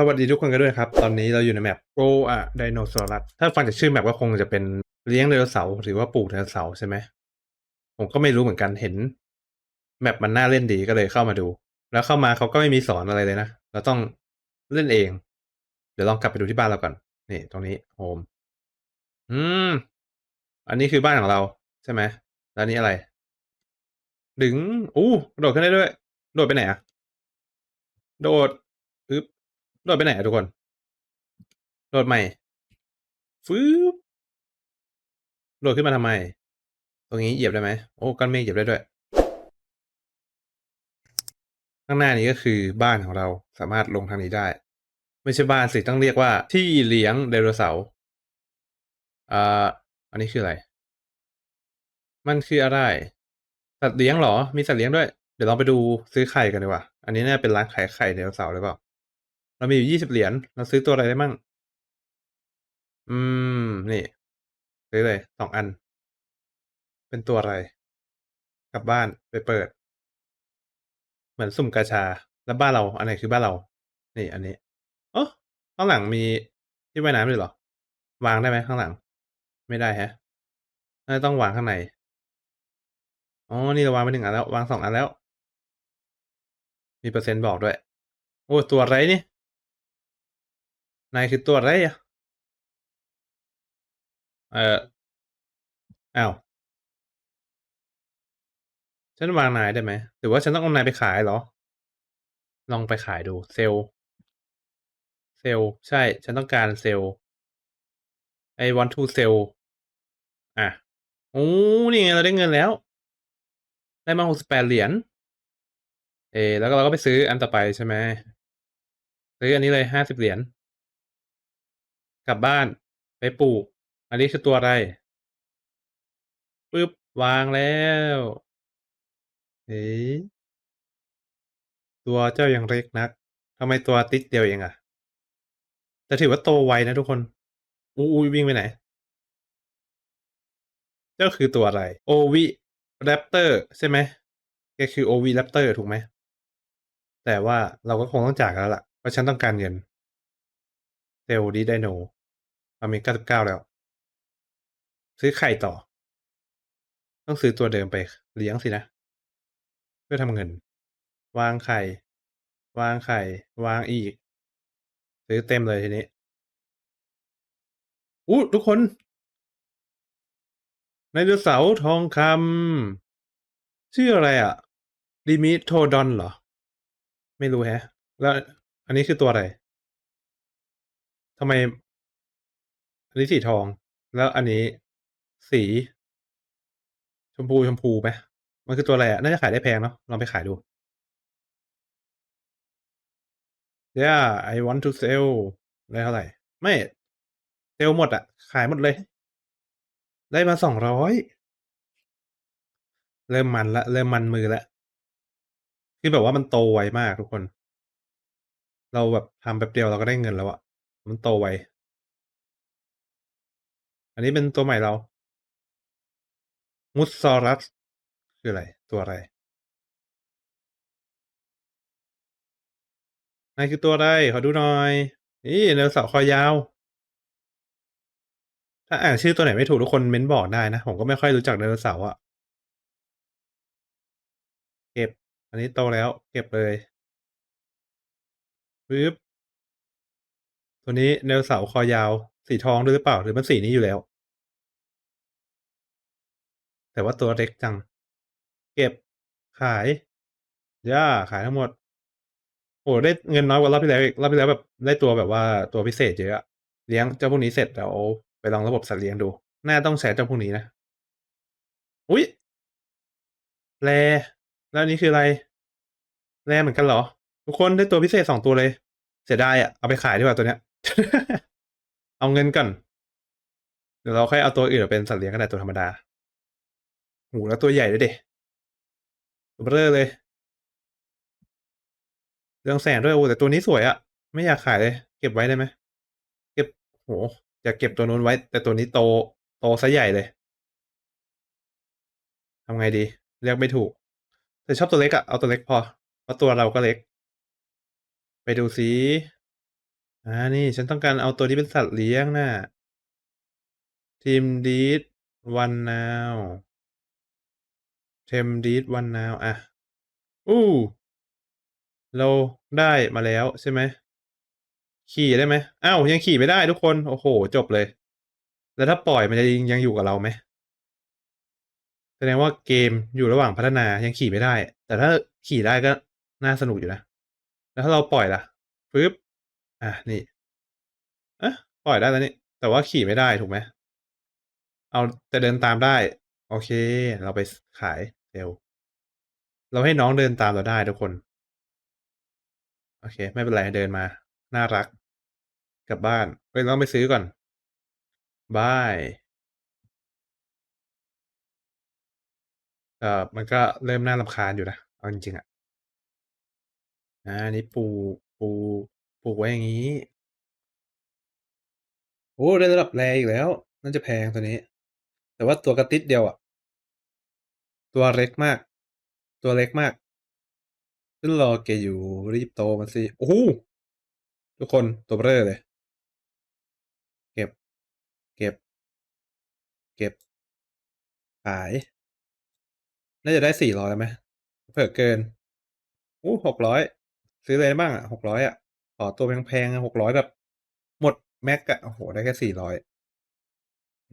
สวัสดีทุกคนกันด้วยครับ ตอนนี้เราอยู่ในแมป Go a Dinosaurus ถ้าฟังจากชื่อแมปก็คงจะเป็นเลี้ยงไดโนเสาร์หรือว่าปลูกไดโนเสาร์ใช่ไหมผมก็ไม่รู้เหมือนกันเห็น แมปมันน่าเล่นดีก็เลยเข้ามาดู แล้วเข้ามาเขาก็ไม่มีสอนอะไรเลยนะเราต้องเล่นเอง เดี๋ยวลองกลับไปดูที่บ้านเราก่อนนี่ตรงนี้โฮมอืม อันนี้คือบ้านของเราใช่ไหมแล้วนี่อะไร ดึงอู้โดดขึ้นได้ด้วย โดดไปไหนอะโดดอึบ โดดไปไหนอะทุกคน โดดใหม่ฟื้บโดดขึ้นมาทำไม ตรงนี้เหยียบได้ไหมโอ้ก้อนเมฆเหยียบได้ด้วย ข้างหน้านี้ก็คือบ้านของเราสามารถลงทางนี้ได้ ไม่ใช่บ้านสิต้องเรียกว่าที่เลี้ยงไดโนเสาร์อ่าอันนี้คืออะไร มันคืออะไร สัตว์เลี้ยงเหรอ มีสัตว์เลี้ยงด้วย เดี๋ยวลองไปดูซื้อไข่กันดีกว่า อันนี้น่าเป็นร้านขายไข่ไดโนเสาร์หรือเปล่า เรามีอยู่ยี่สิบเหรียญ เราซื้อตัวอะไรได้มั่ง อืม นี่ ซื้อเลยสองอัน เป็นตัวอะไร กลับบ้านไปเปิด เหมือนสุ่มกาชา แล้วบ้านเรา อันไหนคือบ้านเรา นี่ อันนี้โอ้ข้างหลังมีที่ว่ายน้ำด้วยเหรอ วางได้ไหมข้างหลัง ไม่ได้ฮะน่าจะต้องวางข้างใน อ๋อ นี่เราวางไปหนึ่งอันแล้ว วางสองอันแล้ว มีเปอร์เซ็นต์บอกด้วย โอ้ ตัวอะไรนี่ นายคือตัวอะไรอะ เอ่อ อ้าว ฉันวางนายได้ไหม หรือว่าฉันต้องเอานายไปขายเหรอ ลองไปขายดู เซลล์เซลล์ใช่ ฉันต้องการเซลล์ I want to sell อะโอ้ นี่ไงเราได้เงินแล้ว ได้มาหกสิบแปดเหรียญ เอ แล้วก็เราก็ไปซื้ออันต่อไปใช่ไหม ซื้ออันนี้เลยห้าสิบเหรียญ กลับบ้าน ไปปลูก อันนี้คือตัวอะไรปึ๊บวางแล้วเอ๊ะตัวเจ้ายังเล็กนักทำไมตัวติ๊กเดียวเองอะแต่ถือว่าโตไวนะทุกคนอุ๊ยอุ๊ยวิ่งไปไหน เจ้าคือตัวอะไร โอวิแรปเตอร์ใช่ไหมแกคือโอวิแรปเตอร์ถูกไหม แต่ว่าเราก็คงต้องจากแล้วล่ะ เพราะฉันต้องการเงินเซลล์ดีไดโน เรามีเก้าสิบเก้าแล้ว ซื้อไข่ต่อ ต้องซื้อตัวเดิมไปเลี้ยงสินะ เพื่อทำเงิน วางไข่ วางไข่ วางอีก ซื้อเต็มเลยทีนี้อู้ทุกคนไดโนเสาร์ทองคำชื่ออะไรอะดิมิโทดอนเหรอ ไม่รู้แฮะ แล้วอันนี้คือตัวอะไรทำไม อันนี้สีทอง แล้วอันนี้สี ชมพูชมพูไหมมันคือตัวอะไรอะน่าจะขายได้แพงเนาะลองไปขายดู Yeah I want to sell ได้เท่าไหร่ ไม่เซลหมดอะขายหมดเลย ได้มาสองร้อยเริ่มมันละ เริ่มมันมือละคือแบบว่ามันโตไวมากทุกคน เราแบบทำแป๊บเดียวเราก็ได้เงินแล้วอะมันโตไว อันนี้เป็นตัวใหม่เรา มุสซอรัส คืออะไร ตัวอะไรนายคือตัวอะไรขอดูหน่อย นี่ไดโนเสาร์คอยาว ถ้าอ่านชื่อตัวไหนไม่ถูกทุกคนเม้นบอกได้นะ ผมก็ไม่ค่อยรู้จักไดโนเสาร์อะเก็บ อันนี้โตแล้ว เก็บเลยปึ๊บตัวนี้ไดโนเสาร์คอยาว สีทองด้วยหรือเปล่าหรือมันสีนี้อยู่แล้ว แต่ว่าตัวเล็กจัง เก็บขายย่าขายทั้งหมด โอ้ได้เงินน้อยกว่ารอบที่แล้วอีกรอบที่แล้วแบบได้ตัวแบบว่าตัวพิเศษเยอะเลี้ยงเจ้าพวกนี้เสร็จเดี๋ยวไปลองระบบสัตว์เลี้ยงดูน่าต้องใช้เจ้าพวกนี้นะอุ๊ยแรแล้วนนี้คืออะไรแรเหมือนกันเหรอ ทุกคนได้ตัวพิเศษสองตัวเลย เสียดายอะเอาไปขายดีกว่าตัวเนี้ย เอาเงินก่อนเดี๋ยวเราค่อยเอาตัวอื่นเป็นสัตว์เลี้ยงก็ได้ตัวธรรมดาโอ้โฮแล้วตัวใหญ่ด้วยดิตัวเบ้อเร่เลย เรื่องแสงด้วยโอ้แต่ตัวนี้สวยอะไม่อยากขายเลย เก็บไว้ได้ไหมเก็บโอ้โฮอยากเก็บตัวนู้นไว้ แต่ตัวนี้โตโตเสียใหญ่เลยทำไงดีเลือกไม่ถูก แต่ชอบตัวเล็กอะเอาตัวเล็กพอเพราะตัวเราก็เล็ก ไปดูซิ อ่า นี่ฉันต้องการเอาตัวนี้เป็นสัตว์เลี้ยงน่ะ Team Deed One Now Team Deed One Now อะอู้ เราได้มาแล้วใช่ไหม ขี่ได้ไหมอ้าวยังขี่ไม่ได้ทุกคน โอ้โฮจบเลย แล้วถ้าปล่อยมันจะยังยังอยู่กับเราไหม?แสดงว่าเกมอยู่ระหว่างพัฒนายังขี่ไม่ได้ แต่ถ้าขี่ได้ก็น่าสนุกอยู่นะ แล้วถ้าเราปล่อยล่ะปึ๊บ อานี่อะปล่อยได้แล้วนี่ แต่ว่าขี่ไม่ได้ถูกไหม?เอาแต่เดินตามได้ โอเค เราไปขายเร็ว เราให้น้องเดินตามเราได้ทุกคน โอเค ไม่เป็นไรเดินมา น่ารัก กลับบ้านเฮ้ยต้องไปซื้อก่อนบายเอ่อมันก็เริ่มน่ารำคาญอยู่นะ เอาจริงๆอะ อ่าอันนี้ปลูกป ลูกไว้อย่างงี้ โอ้ได้ระดับ Rare อีกแล้ว น่าจะแพงตัวนี้ แต่ว่าตัวกระติดเดียวอะตัวเล็กมาก ตัวเล็กมากฉันรอแกอยู่รีบโตมาสิ โอ้โฮ!ทุกคนตัวเบ้อเร่เลย เก็บ เก็บ เก็บ ขาย น่าจะได้400ไหมเผลอเกินโอ้600ซื้ออะได้บ้างอะ600อยอะ ขอตัวแพงๆอะ600แบบ หมดแม็กซ์อะโอ้โฮได้แค่400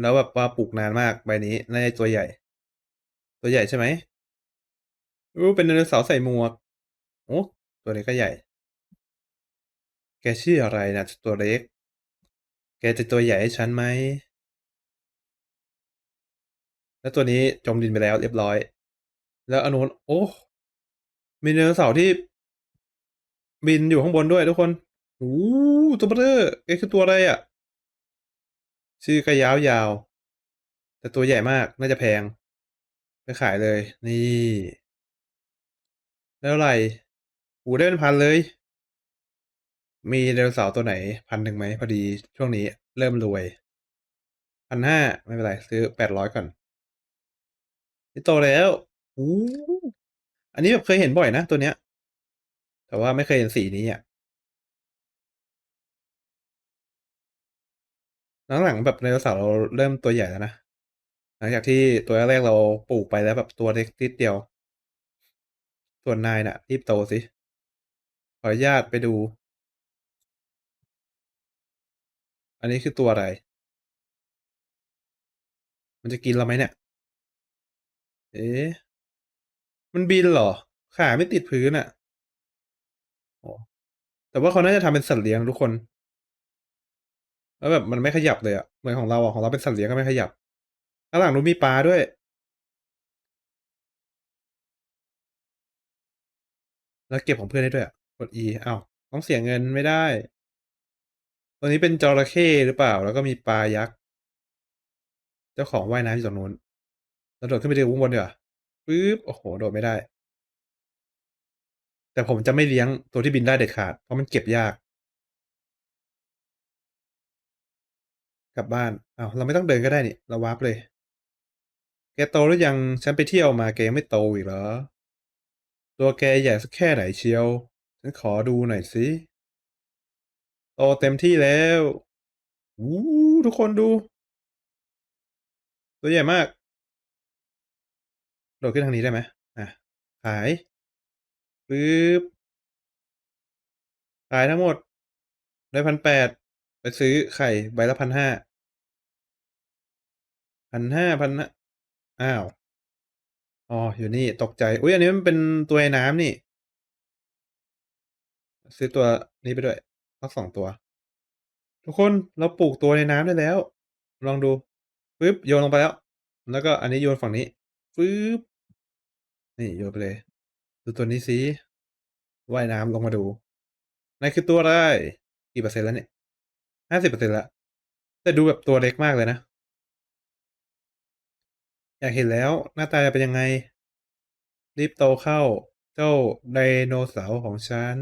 แล้วแบบว่าปลูกนานมากใบนี้น่าจะตัวใหญ่ ตัวใหญ่ใช่ไหม?โอ้เป็นไดโนเสาร์ใส่หมวกโอ้ตัวนี้ก็ใหญ่ แกชื่ออะไรนะตัวเล็ก แกจะตัวใหญ่ให้ฉันไหม?แล้วตัวนี้จมดินไปแล้วเรียบร้อย แล้วอนนู้นโอ้มีไดโนเสาร์ที่ บินอยู่ข้างบนด้วยทุกคนโอ้โฮตัวเบอเร่อเอ๊ะคือตัวอะไรอะ?ชื่อก็ยาวยาว แต่ตัวใหญ่มากน่าจะแพง ไปขายเลย นี่ได้เท่าไรโอ้ได้เป็น1,000เลย มีไดโนเสาร์ตัวไหน1,000ไหม?พอดีช่วงนี้เริ่มรวย1,500ไม่เป็นไร ซื้อ800ก่อนนี่โตแล้วโอ้อันนี้แบบเคยเห็นบ่อยนะตัวเนี้ย แต่ว่าไม่เคยเห็นสีนี้อะหลังๆแบบไดโนเสาร์เราเริ่มตัวใหญ่แล้วนะ หลังจากที่ตัวแรกเราปลูกไปแล้วแบบตัวเล็กนิดเดียว ส่วนนายน่ะรีบโตสิ ขออนุญาตไปดู อันนี้คือตัวอะไร?มันจะกินเราไหมเนี่ย?เอ๊ะ มันบินเหรอ?ขาไม่ติดพื้นอะอ๋อ แต่ว่าเขาน่าจะทำเป็นสัตว์เลี้ยงทุกคน แล้วแบบมันไม่ขยับเลยอะเหมือนของเราอะของเราเป็นสัตว์เลี้ยงก็ไม่ขยับข้างหลังนู้นมีปลาด้วย แล้วเก็บของเพื่อนได้ด้วยอะกด E อ้าวต้องเสียเงินไม่ได้ ตัวนี้เป็นจระเข้หรือเปล่า?แล้วก็มีปลายักษ์ เจ้าของว่ายน้ำอยู่ตรงนู้นเราโดดขึ้นไปดูข้งบนดีกว่าปึ๊บ โอ้โฮโดดไม่ได้ แต่ผมจะไม่เลี้ยงตัวที่บินได้เด็ดขาด เพราะมันเก็บยาก กลับบ้านอ้าวเราไม่ต้องเดินก็ได้นี่ เราวาร์ปเลย แกโตหรือยัง?ฉันไปเที่ยวมาแกยังไม่โตอีกเหรอ?ตัวแกใหญ่สักแค่ไหนเชียว?ฉันขอดูหน่อยสิ โตเต็มที่แล้วโอ้ทุกคนดู ตัวใหญ่มาก โดดขึ้นทางนี้ได้ไหม?อาขาย ปึ๊บขายทั้งหมด ได้1,800ไปซื้อไข่ใบละ1,500 1,500 1,500อ้าว อ๋อ อยู่นี่ตกใจ อุ๊ยอันนี้มันเป็นตัวในน้ำนี่ ซื้อตัวนี้ไปด้วยสัก2ตัว ทุกคนเราปลูกตัวในน้ำได้แล้ว ลองดูปึ๊บโยนลงไปแล้ว แล้วก็อันนี้โยนฝั่งนี้ปึ๊บนี่โยนไปเลย ดูตัวนี้สิว่ายน้ำลงมาดูนายคือตัวอะไร?กี่เปอร์เซ็นต์แล้วเนี่ย?50%แล้วแต่ดูแบบตัวเล็กมากเลยนะ อยากเห็นแล้วหน้าตาจะเป็นยังไง?รีบโตเข้าเจ้าไดโนเสาร์ของฉัน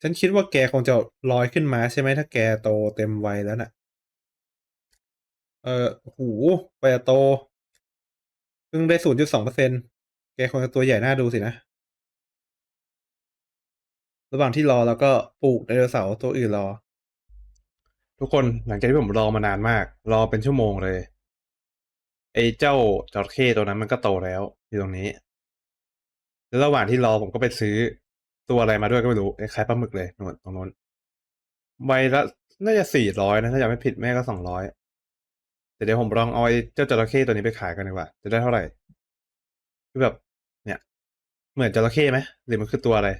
ฉันคิดว่าแกคงจะลอยขึ้นมาใช่ไหม?ถ้าแกโตเต็มวัยแล้วน่ะ เออหูไปโต อ้โฮกว่าจะโตเพิ่งได้0.2%แกคงจะตัวใหญ่น่าดูสินะ ระหว่างที่รอเราก็ปลูกไดโนเสาร์ตัวอื่นรอ ทุกคนหลังจากที่ผมรอมานานมาก รอเป็นชั่วโมงเลย ไอ้เจ้าจระเข้ตัวนั้นมันก็โตแล้วอยู่ตรงนี้ แล้วระหว่างที่รอผมก็ไปซื้อตัวอะไรมาด้วยก็ไม่รู้คล้ายปลาหมึกเลยนู่นตรงนู้นใบละน่าจะสี่ร้อยนะถ้าจำไม่ผิดแม่ก็สองร้อย แต่เดี๋ยวผมลองเอาไอ้เจ้าจระเข้ตัวนี้ไปขายกันดีกว่า จะได้เท่าไหร่คือแบบ เนี่ย เหมือนจระเข้ไหมหรือมันคือตัวอะไร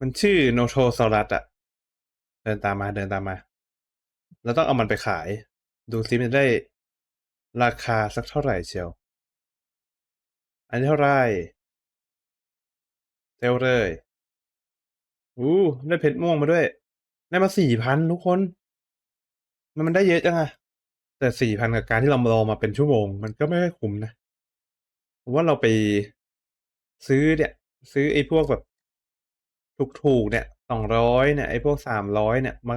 มันชื่อโนโทซอรัสอะเดินตามมาเดินตามมา แล้วต้องเอามันไปขาย ดูซิมันจะได้ราคาสักเท่าไหร่เชียว อันนี้เท่าไหร่เซลเลยอู้ได้เพชรม่วงมาด้วย ได้มาสี่พันทุกคน มันมันได้เยอะจังอะแต่สี่พันกับการที่เรารอมาเป็นชั่วโมง มันก็ไม่ค่อยคุ้มนะผมว่าเราไปซื้อเนี่ย ซื้อไอ้พวกแบบถูกๆเนี่ยสองร้อยเนี่ยไอ้พวกสามร้อยเนี่ยมา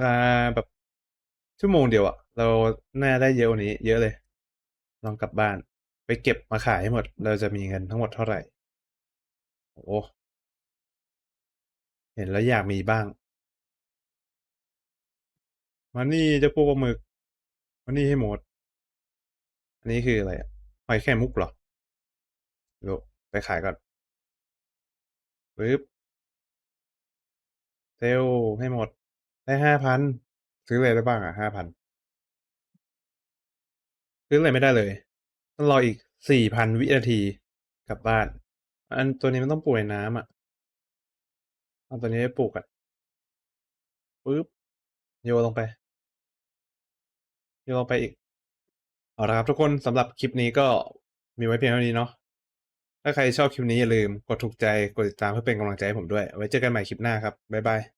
แบบชั่วโมงเดียวอะเราน่าได้เยอะกว่านี้ เยอะเลย ลองกลับบ้าน ไปเก็บมาขายให้หมด เราจะมีเงินทั้งหมดเท่าไหร่ โอ้เห็นแล้วอยากมีบ้าง มานี่จะพวกปลาหมึกมานี่ให้หมด อันนี้คืออะไรอะหอยแครงมุกเหรอเดี๋ยวไปขายก่อนปึ๊บเซลให้หมด ได้ห้าพันซื้ออะไรได้บ้างอะห้าพันซื้ออะไรไม่ได้เลย ต้องรออีกสี่พันวินาทีกลับบ้าน อันตัวนี้มันต้องปลูกในน้ำอะเอาตัวนี้ไปปลูกอะปึ๊บโยลงไป ยนลงไปอีก เอาละครับทุกคนสำหรับคลิปนี้ก็มีไว้เพียงเท่านี้เนาะ ถ้าใครชอบคลิปนี้อย่าลืมกดถูกใจ กดติดตามเพื่อเป็นกำลังใจให้ผมด้วย ไว้เจอกันใหม่คลิปหน้าครับ บ๊ายบาย